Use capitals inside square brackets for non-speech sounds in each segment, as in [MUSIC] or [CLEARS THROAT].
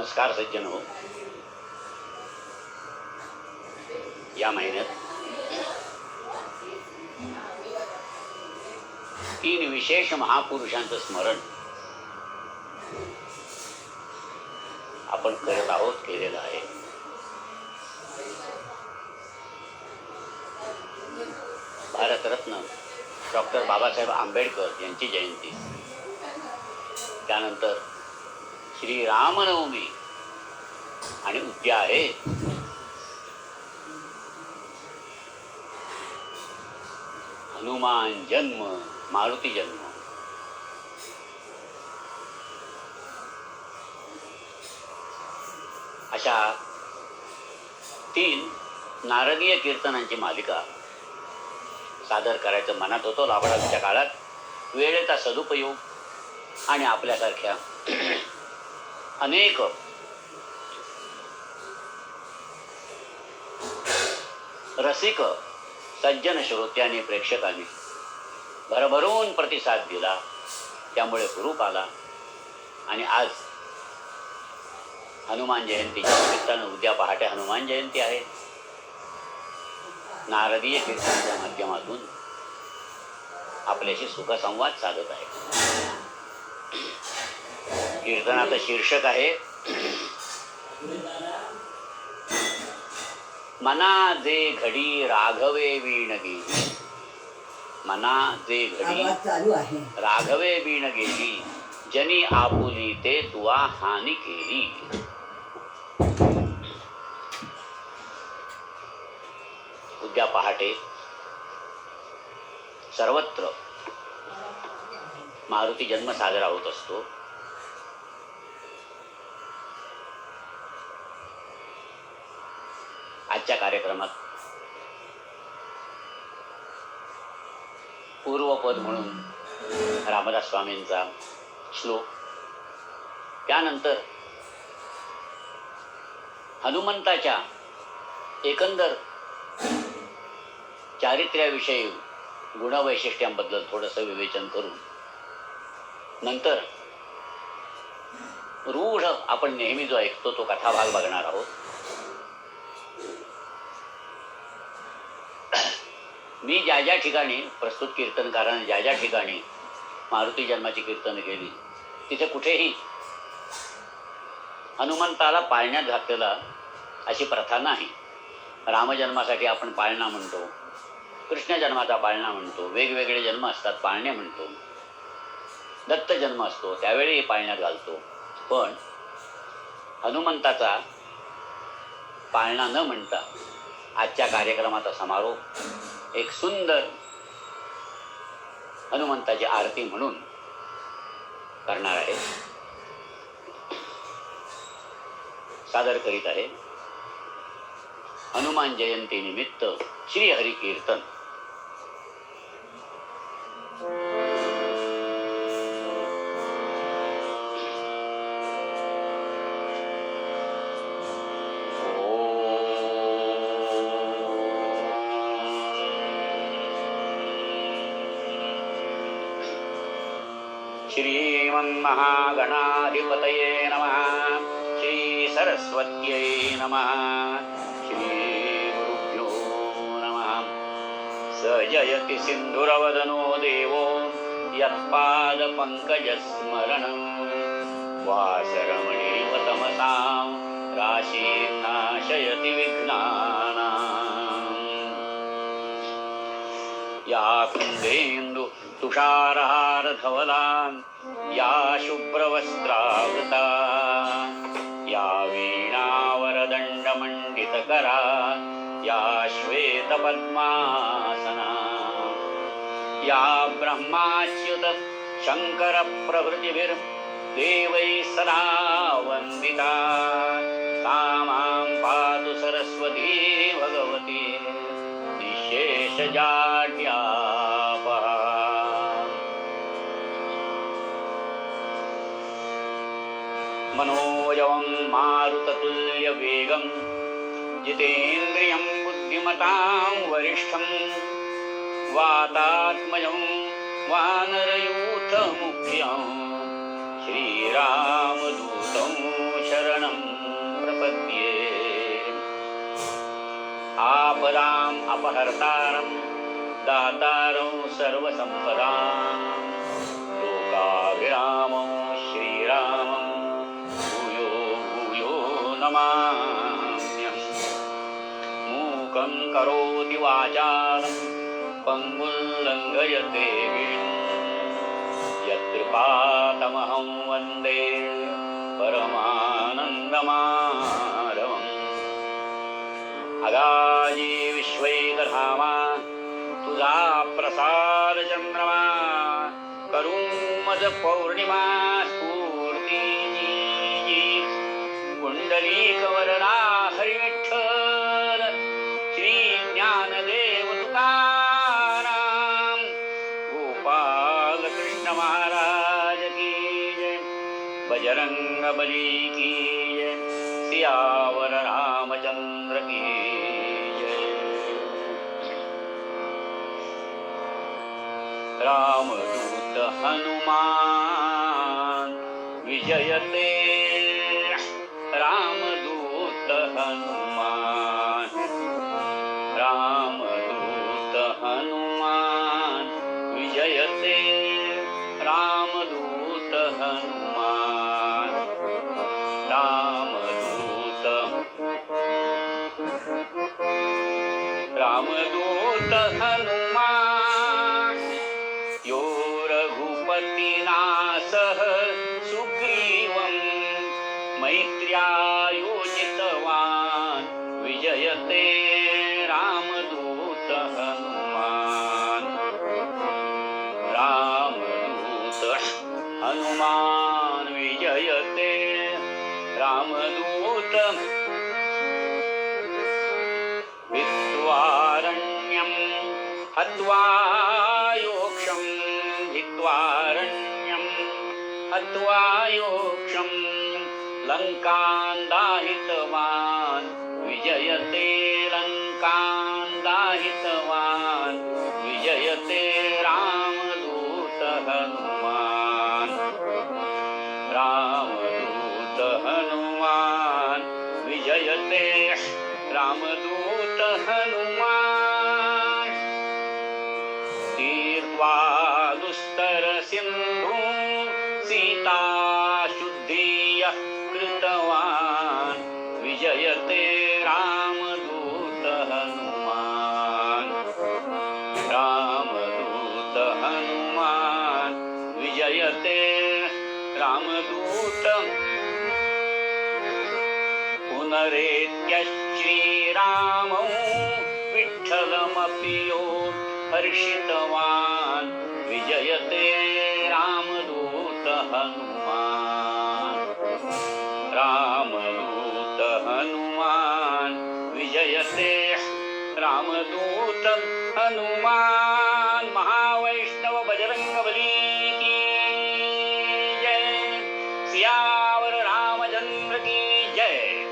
नमस्कार सज्जन हो या महिन्यात तीन विशेष महापुरुषांचं स्मरण आपण करत आहोत केलेलं आहे. भारतरत्न डॉक्टर बाबासाहेब आंबेडकर यांची जयंती. त्यानंतर श्री रामनवमी. आणि उद्या आहे. हनुमान जन्म मारुती जन्म. अशा तीन नारदीय कीर्तनांची मालिका सादर करायचं मनात होतो लाभाडाच्या काळात. वेळेचा सदुपयोग आणि आपल्यासारख्या अनेक रसिक सज्जन श्रोत्याने प्रेक्षकांनी भरभरून प्रतिसाद दिला. त्यामुळे हुरूप आला. आणि आज हनुमान जयंतीच्या निमित्तानं उद्या पहाटे हनुमान जयंती आहे. नारदीय कीर्तनाच्या माध्यमातून आपल्याशी सुखसंवाद साधत आहे. कीर्तनाचं शीर्षक आहे मना जे घडी राघवे वीण गेली मना जे घडी आवाज चालू आहे. राघवे वीण गेली जनी आपुली ते तुवा हानी केली. उद्या पहाटे सर्वत्र मारुती जन्म साजरा होत असतो. आजच्या कार्यक्रमात पूर्वपद म्हणून रामदास स्वामींचा श्लोक. त्यानंतर हनुमंताच्या एकंदर चारित्र्याविषयी गुणवैशिष्ट्यांबद्दल थोडंसं विवेचन करून नंतर रूढ आपण नेहमी जो ऐकतो तो कथाभाग बघणार आहोत. मी ज्या ज्या ठिकाणी प्रस्तुत कीर्तनकाराने ज्या ज्या ठिकाणी मारुती जन्माची कीर्तन केली तिथे कुठेही हनुमंताला पाळण्यात घातलेला अशी प्रथा नाही. रामजन्मासाठी आपण पाळणा म्हणतो कृष्ण जन्माचा पाळणा म्हणतो वेगवेगळे जन्म असतात पाळणे म्हणतो दत्त जन्म असतो त्यावेळी पाळण्यात घालतो. पण हनुमंताचा पाळणा न म्हणता आजच्या कार्यक्रमाचा समारोप एक सुंदर हनुमंताची आरती म्हणून करणार आहे. सादर करीत आहे. हनुमान जयंती निमित्त श्री हरी श्रीसरस्वत्यै नमः। श्रीगुरुभ्यो नमः। स जयति सिन्धुरवदनो देवो यत्पादपङ्कजस्मरणम्। वासरमणीवतमसां राशीर्नाशयति विघ्नानाम्। या कुन्देन्दु तुषारहारधवलान् या शुभ्रवस्त्रावृता वीणावरदण्डमण्डितकरा या श्वेतपद्मासना। या ब्रह्माच्युत शङ्करप्रभृतिभिर्देवैः सदा वन्दिता। सा मां पातु सरस्वती भगवती निःशेषजाड्यापहा मनोजवं मारुततुल्यवेगं जितेन्द्रियं बुद्धिमतां वरिष्ठं वातात्मजं वानरयूथमुख्यं श्रीरामदूतं शरणं प्रपद्ये। आपदाम् अपहर्तारं दातारं सर्वसम्पदाम्। पङ्गुल्लङ्घयते यत्कृपातमहं वन्दे परमानन्दमारवम् अगायी विश्वैकधामा तुझा प्रसारचन्द्रमा करुमद पौर्णिमा स्फूर्ति कुण्डलीकवर्णा बजरंगबली की जय सियावर रामचंद्र की जय रामदूत हनुमान विजयते। मैत्र्यायोजितवान्. विजयते. सियावर रामचंद्र की जय.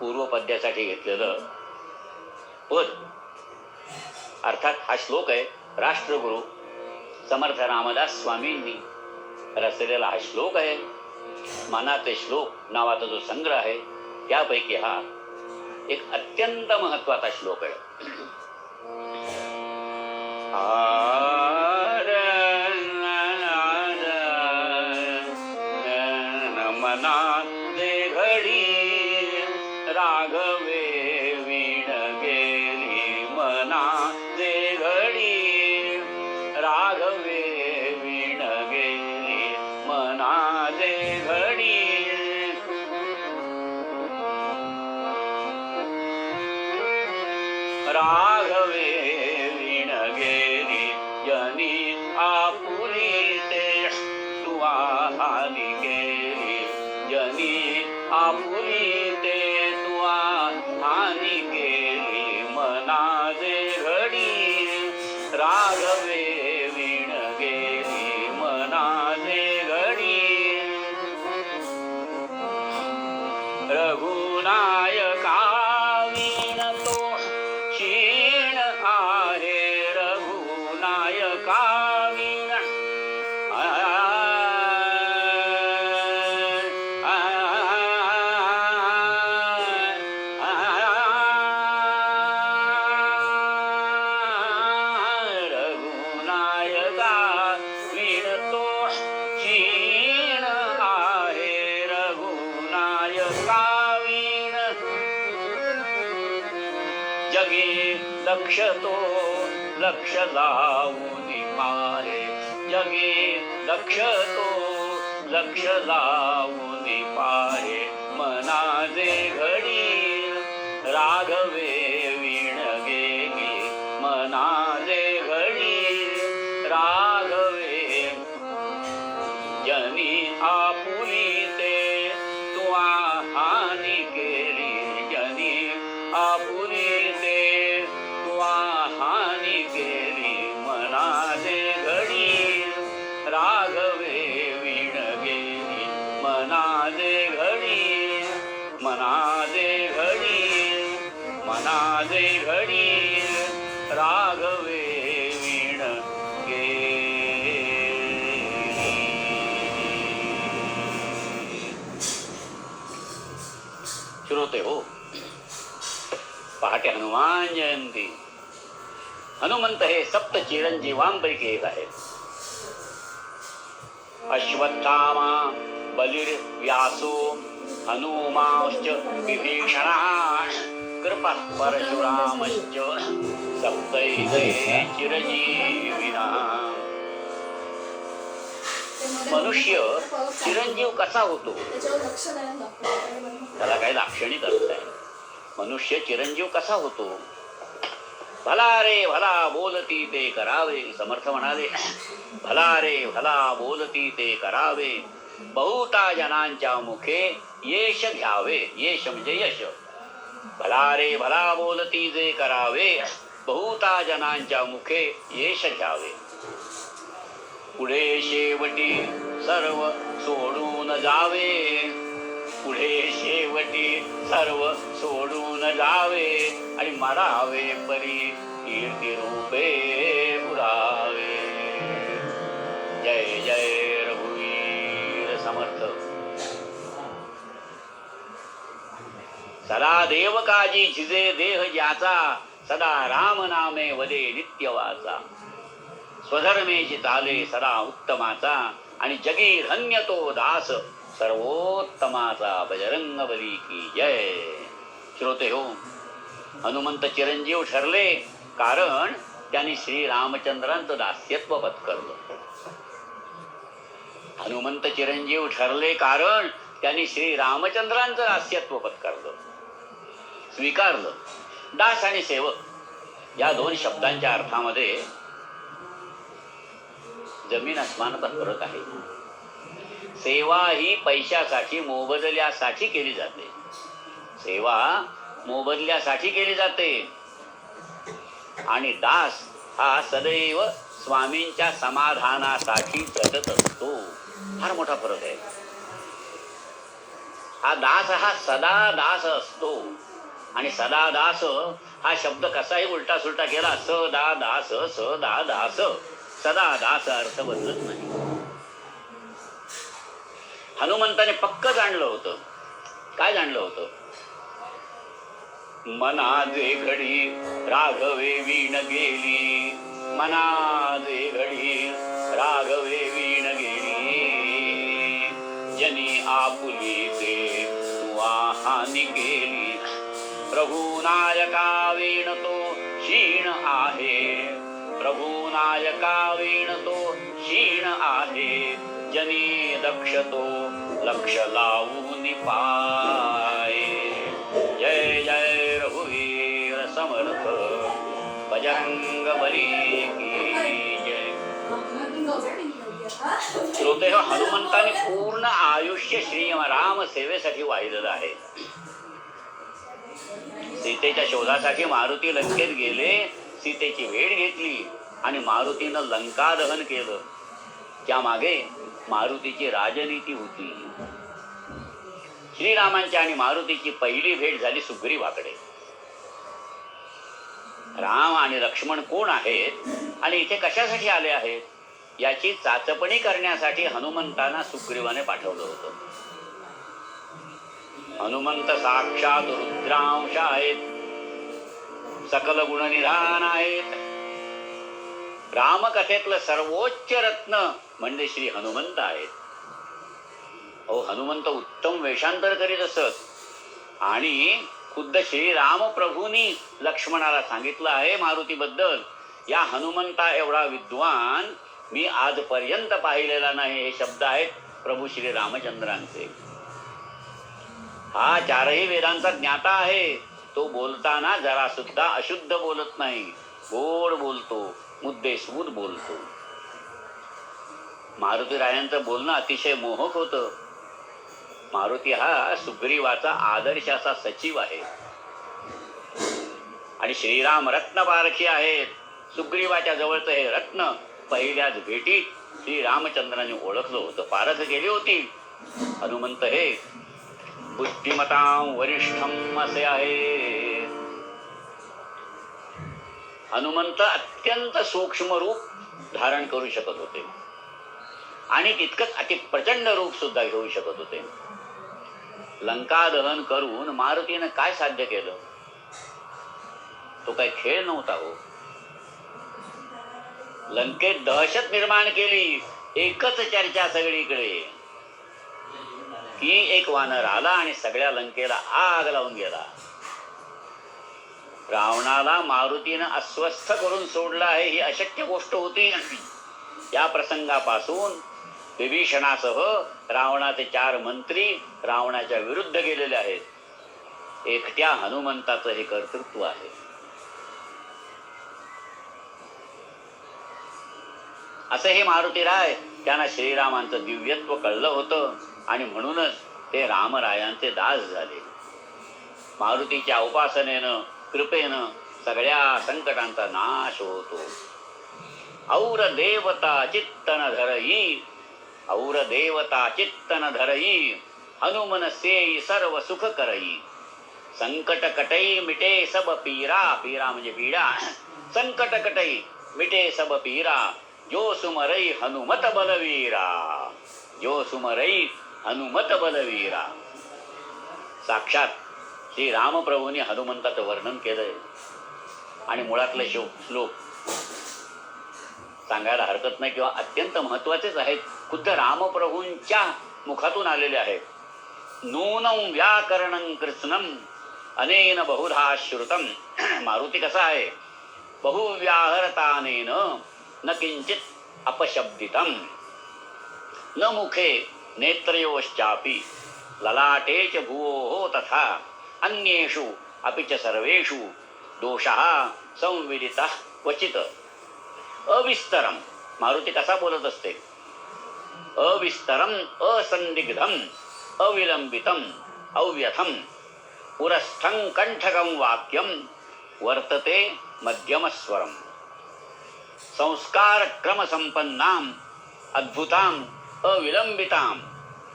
पूर्व पद्यासाठी घेतलेलं पद. अर्थात हा श्लोक आहे राष्ट्रगुरु समर्थ रामदास स्वामींनी रचलेला हा श्लोक आहे. मनाचे श्लोक नावाचा जो संग्रह आहे त्यापैकी हा एक अत्यंत महत्त्वाचा श्लोक आहे. ராகவே लक्ष तो लक्ष लावून मारे. जगे लक्ष तो लक्ष लावून पाहे मनाजे घडी राघवे मनाचे घडी राघवे वीण गे श्रोते हो पहाटे हनुमान जयंती. हनुमंत हे सप्त चिरंजीवांपैकी एक आहेत. अश्वत्थामा बलिर व्यासो हनुमाश्च विभीषणः कृपा परशुरामश्च सप्तैते चिरजीविना मनुष्य चिरंजीव कसा होतो? त्याला काही लाक्षणिक अर्थ आहे मनुष्य चिरंजीव कसा होतो? भला रे भला बोलती ते करावे समर्थ म्हणाले. भला रे भला बोलती ते करावे. बहुता जनांच्या मुखे यश घ्यावे यश म्हणजे यश. भला रे भला बोलती जे करावे बहुता जनांच्या मुखे येश घ्यावे पुढे शेवटी सर्व सोडून जावे. पुढे शेवटी सर्व सोडून जावे आणि मरावे परी कीर्ती रूपे पुरावे. जय जय. सदा देव काजी झिजे देह ज्याचा सदा राम नामे वदे नित्य वाचा स्वधर्मेची चाले सदा उत्तमाचा आणि जगी धन्य तो दास सर्वोत्तमाचा. बजरंग बली की जय. श्रोते हो हनुमंत चिरंजीव ठरले कारण त्यांनी श्री रामचंद्रांचं दास्यत्व पत्करलं. हनुमंत चिरंजीव ठरले कारण त्यांनी श्री रामचंद्रांचं दास्यत्व पत्करलं. स्वीकारलं. दास आणि सेवक या दोन शब्दांच्या अर्थामध्ये जमीन अस्मानाचा फरक आहे. सेवा ही पैशासाठी मोबदल्यासाठी केली जाते. सेवा मोबदल्यासाठी केली जाते. आणि दास हा सदैव स्वामींच्या समाधानासाठी जगत असतो. फार मोठा फरक आहे. हा दास हा सदा दास असतो. आणि सदा दास हा शब्द कसाही उलटा सुलटा केला स दा दास स दा दास सदा दास अर्थ बदलत नाही. हनुमंताने पक्क जाणलं होतं. काय जाणलं होतं? मनाजे घडी राघवे वीण गेली. मनाजे घडी राघवे वीण गेली. जनी आपुली ते तू हानी गेली प्रभू नायका वीण तो क्षीण आहे. प्रभू नायका वीण तो क्षीण आहे. जनी दक्ष तो लक्ष लावून पाय. जय जय रघुवीर समर्थ. बजरंग बली जय. श्रोते हनुमंतांनी हनुमंताने पूर्ण आयुष्य श्री राम सेवेसाठी वाहिलेलं आहे. सीतेच्या शोधासाठी मारुती लंकेत गेले. सीतेची भेट घेतली आणि मारुतीनं लंका दहन केलं. त्यामागे मारुतीची राजनीती होती. श्रीरामांची आणि मारुतीची पहिली भेट झाली सुग्रीवाकडे. राम आणि लक्ष्मण कोण आहेत आणि इथे कशासाठी आले आहेत? याची चाचपणी करण्यासाठी हनुमंतांना सुग्रीवाने पाठवलं होतं. हनुमंत साक्षात रुद्रांश आहेत सकल गुणनिधान आहेत रामकथेतलं सर्वोच्च रत्न म्हणजे श्री हनुमंत आहेत। अहो हनुमंत उत्तम वेषांतर करीत असत आणि खुद्द श्री रामप्रभूंनी लक्ष्मणाला सांगितलं आहे मारुतीबद्दल या हनुमंता एवढा विद्वान मी आजपर्यंत पाहिलेला नाही हे शब्द आहेत प्रभू श्री रामचंद्रांचे। हा चारही वेदांचा ज्ञाता आहे. तो बोलताना जरा सुद्धा अशुद्ध बोलत नाही. गोड बोलतो मुद्देसूद बोलतो. मारुती रायांचं बोलणं अतिशय मोहक होतं. मारुती हा सुग्रीवाचा आदर्श असा सचिव आहे. आणि श्रीराम रत्न पारखी आहेत. सुग्रीवाच्या जवळचं हे रत्न पहिल्याच भेटीत श्रीरामचंद्राने ओळखलं होतं. पारख गेली होती. हनुमंत हे बुद्धिमता वरिष्ठम असे आहे. हनुमंत अत्यंत सूक्ष्म रूप धारण करू शकत होते. आणि तितकंच अति प्रचंड रूप सुद्धा घेऊ शकत होते. लंका दहन करून मारुतीनं काय साध्य केलं? तो काही खेळ नव्हता हो. लंकेत दहशत निर्माण केली. एकच चर्चा सगळीकडे. ती एक वानर आला आणि सगळ्या लंकेला आग लावून गेला. रावणाला मारुतीनं अस्वस्थ करून सोडलं आहे ही अशक्य गोष्ट होती. या प्रसंगापासून विभीषणासह रावणाचे चार मंत्री रावणाच्या विरुद्ध गेलेले आहेत. एकट्या हनुमंताचं हे कर्तृत्व आहे. असं हे मारुती राय त्यांना श्रीरामांचं दिव्यत्व कळलं होतं. आणि म्हणूनच ते रामरायांचे दास झाले. मारुतीच्या उपासनेनं कृपेनं सगळ्या संकटांचा नाश होतो. और देवता चित्तन धरई और देवता चित्तन धरई हनुमन सेई सर्व सुख करई संकट कटई मिटे सब पीरा पीरा म्हणजे पीडा. संकट कटई मिटे सब पीरा जो सुमरई हनुमत बलवीरा. जो सुमरई हनुमत बलवीरा साक्षात श्री रामप्रभूंनी हनुमंताचं वर्णन केलंय. आणि मुळातले शो श्लोक सांगायला हरकत नाही किंवा अत्यंत महत्वाचेच आहेत. खुद्द रामप्रभूंच्या मुखातून आलेले आहेत. नूनं व्याकरणं कृष्णम अनेन बहुधा श्रुतम मारुती कसा आहे? बहुव्याहरतानेन न किंचित अपशब्दितम न मुखे नेत्रयोश्चापि ललाटे च भुवोः तथा अन्येषु अपि च सर्वेषु दोषः संविदितः क्वचित। अविस्तरम मारुती कसा बोलत असते? अविस्तरम असंदिग्धम अविलंबितम अव्यथम पुरस्थं कंठकं वाक्यम वर्तते मध्यमस्वरम। संस्कार क्रमसंपन्नाम अद्भुताम अविलंबिताम।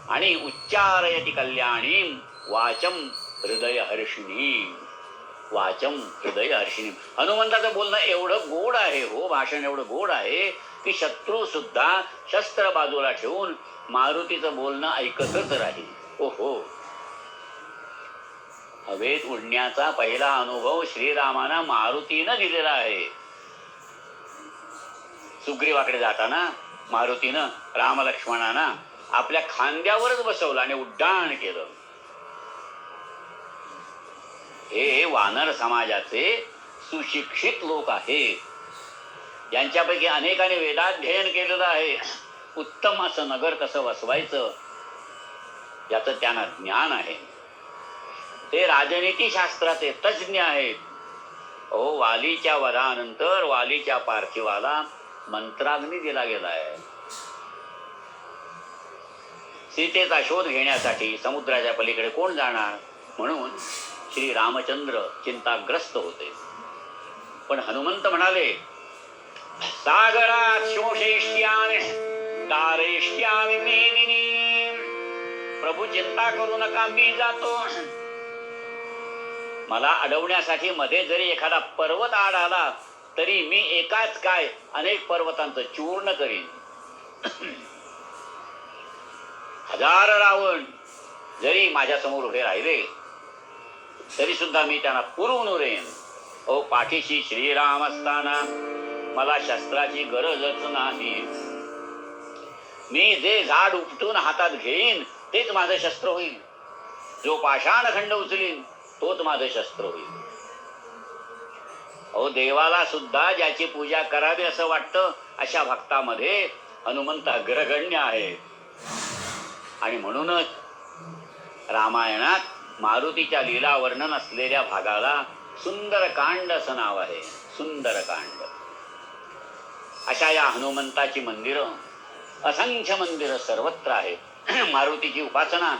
आणि उच्चारयती कल्याणी वाचम हृदय हर्षिणी वाचम हृदय हर्षिणी हनुमंताचं बोलणं एवढं गोड आहे हो भाषण एवढं गोड आहे की शत्रू सुद्धा शस्त्र बाजूला ठेवून मारुतीचं बोलणं ऐकतच राहील. ओहो. हवेत उडण्याचा पहिला अनुभव श्रीरामानं मारुतीनं दिलेला आहे. सुग्रीवाकडे जाताना मारुतीनं रामलक्ष्मणांना आपल्या खांद्यावरच बसवलं आणि उड्डाण केलं. हे वानर समाजाचे सुशिक्षित लोक आहेत. यांच्यापैकी अनेकाने वेदाध्ययन केलेलं आहे. उत्तम असं नगर कसं वसवायचं याचं त्यांना ज्ञान आहे. ते राजनीती शास्त्राचे तज्ज्ञ आहेत. अहो वालीच्या वधानंतर वालीच्या पार्थिवाला मंत्राग्नी दिला गेला आहे सीतेचा शोध घेण्यासाठी समुद्राच्या पलीकडे कोण जाणार? म्हणून श्री रामचंद्र चिंताग्रस्त होते. पण हनुमंत म्हणाले सागरात शोषेष्यामि मेदिनी प्रभू चिंता करू नका मी जातो. मला अडवण्यासाठी मध्ये जरी एखादा पर्वत आड आला तरी मी एकाच काय अनेक पर्वतांचं चूर्ण करीन. हजार रावण जरी माझ्यासमोर उभे राहिले तरी सुद्धा मी त्यांना पुरवून उरेन. ओ पाठीशी श्रीराम असताना मला शस्त्राची गरजच नाही. मी जे झाड उपटून हातात घेईन तेच माझं शस्त्र होईल. जो पाषाण खंड उचलीन तोच माझं शस्त्र होईल. अहो देवाला सुद्धा ज्याची पूजा करावी असं वाटतं अशा भक्तामध्ये हनुमंत अग्रगण्य आहे आणि म्हणूनच रामायणात मारुतीच्या लीला वर्णन असलेल्या भागाला सुंदरकांड असं नाव आहे सुंदरकांड. अशा या हनुमंताची मंदिरं असंख्य मंदिरं सर्वत्र आहेत. [CLEARS THROAT] मारुतीची उपासना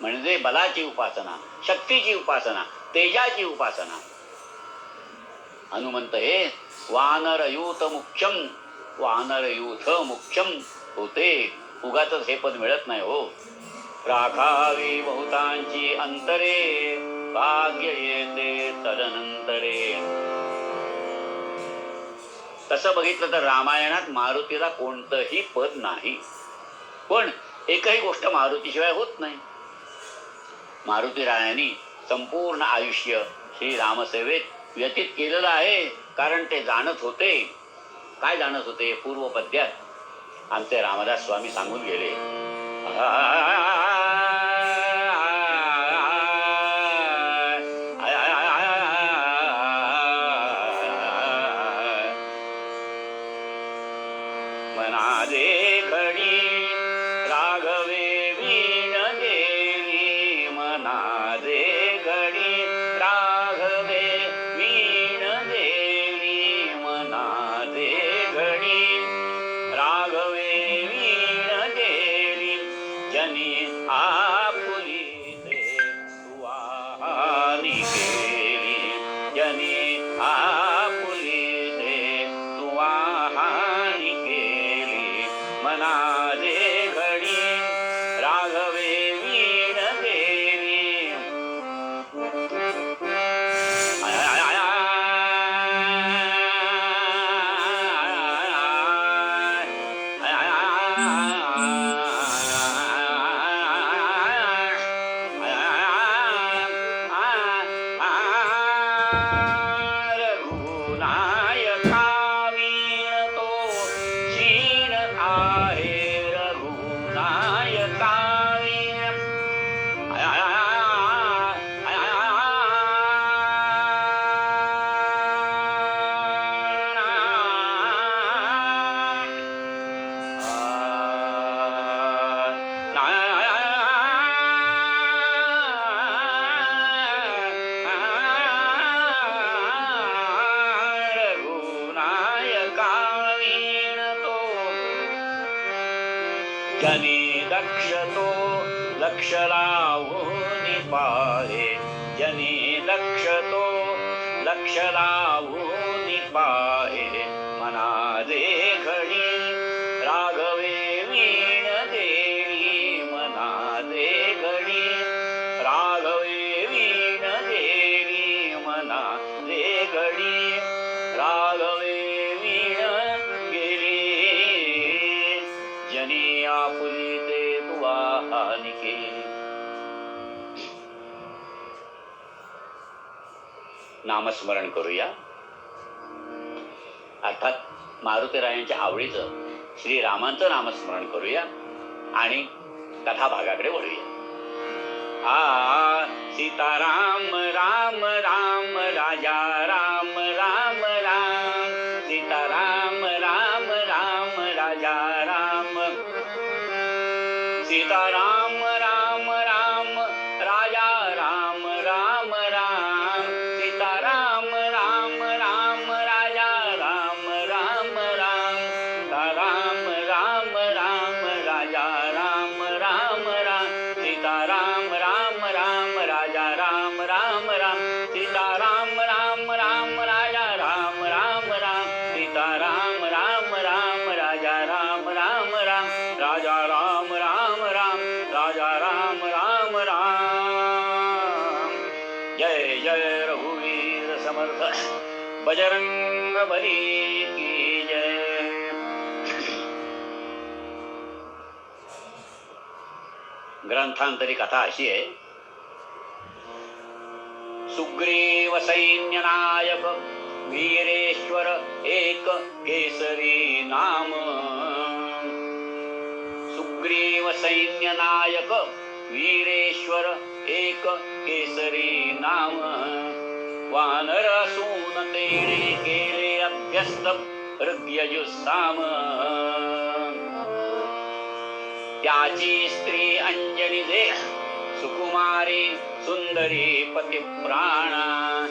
म्हणजे बलाची उपासना शक्तीची उपासना तेजाची उपासना हनुमंत हे वानरयूत मुख्यम वानरयूथ मुख्यम होते. उगाच हे पद मिळत नाही हो. राखावी बहुतांची अंतरे भाग्य येते तदनंतरे. तसं बघितलं तर रामायणात मारुतीला कोणतंही पद नाही. पण एकही गोष्ट मारुतीशिवाय होत नाही. मारुती रायांनी संपूर्ण आयुष्य श्री रामसेवेत व्यतीत केलेलं आहे कारण ते जाणत होते. काय जाणत होते? पूर्व पद्यात आमचे रामदास स्वामी सांगून गेले. जनि लक्षतो लक्षरावो निपाहे स्मरण करूया. अर्थात मारुतीरायांच्या आवडीचं श्रीरामांचं नामस्मरण करूया आणि कथा भागाकडे वळूया. आ सीताराम राम राम राजा राम राम राम. सीताराम राम राम राजा राम. सीताराम अर्थांतरी कथा अशी आहे. सुग्रीव सैन्य नायक वीरेश्वर एक केसरी नाम. सुग्रीव सैन्य नायक वीरेश्वर एक केसरी नाम. वानर सून तेणे केले अभ्यस्त ऋग्यजुस्साम त्याची स्त्री अंजनी दे. सुकुमारी सुंदरी पतिप्राणा.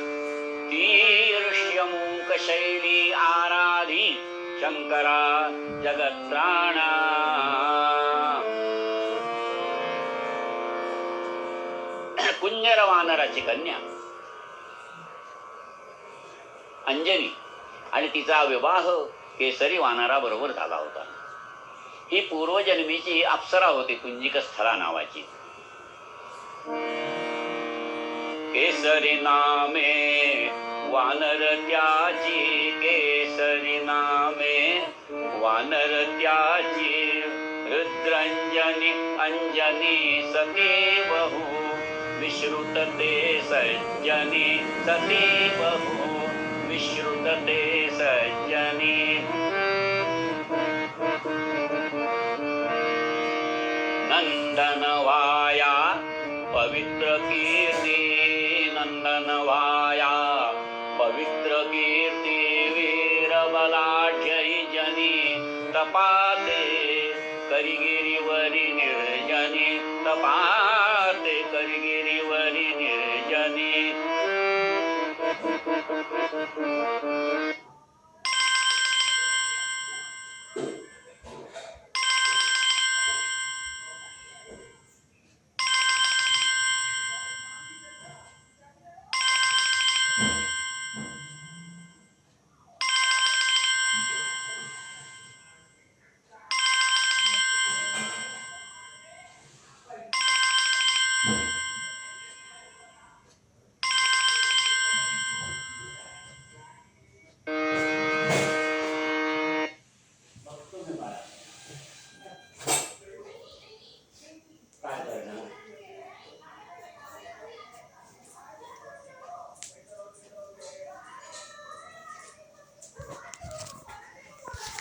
ती ऋष्यमुख शैली आराधी शंकरा जगत्राणा. कुंजर वानराची कन्या. अंजनी. आणि तिचा विवाह केसरी वानराबरोबर झाला होता. ही पूर्वजन्मीची अप्सरा होती कुंजिक स्थळा नावाची. केसरी नामे, वानर त्याची, केसरी नामे, वानर त्याची, रुद्रंजनी, अंजनी सती बहु विश्रुत ते सज्जनी सती बहु विश्रुत ते सज्जनी